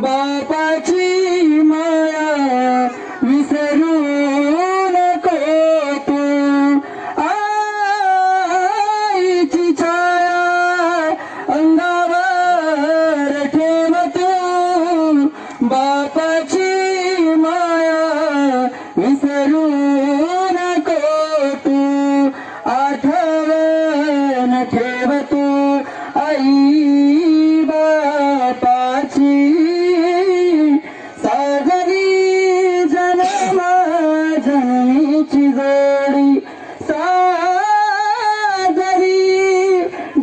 बापाची माया विसरू नको तू. आईची छाया अंगावर ठेव तू. बापाची माया विसरू नको तू. आठवण ठेव तू. आई जन्मीची जोडी सादरी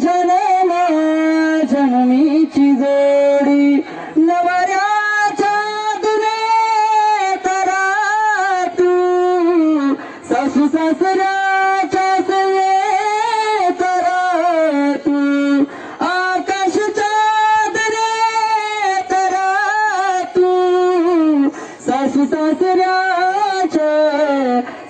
जन्मा जन्मीची जोडी. नवऱ्याच्या दुने तरा तू सासू सासऱ्याच्या सासू सासऱ्याच्या सेवे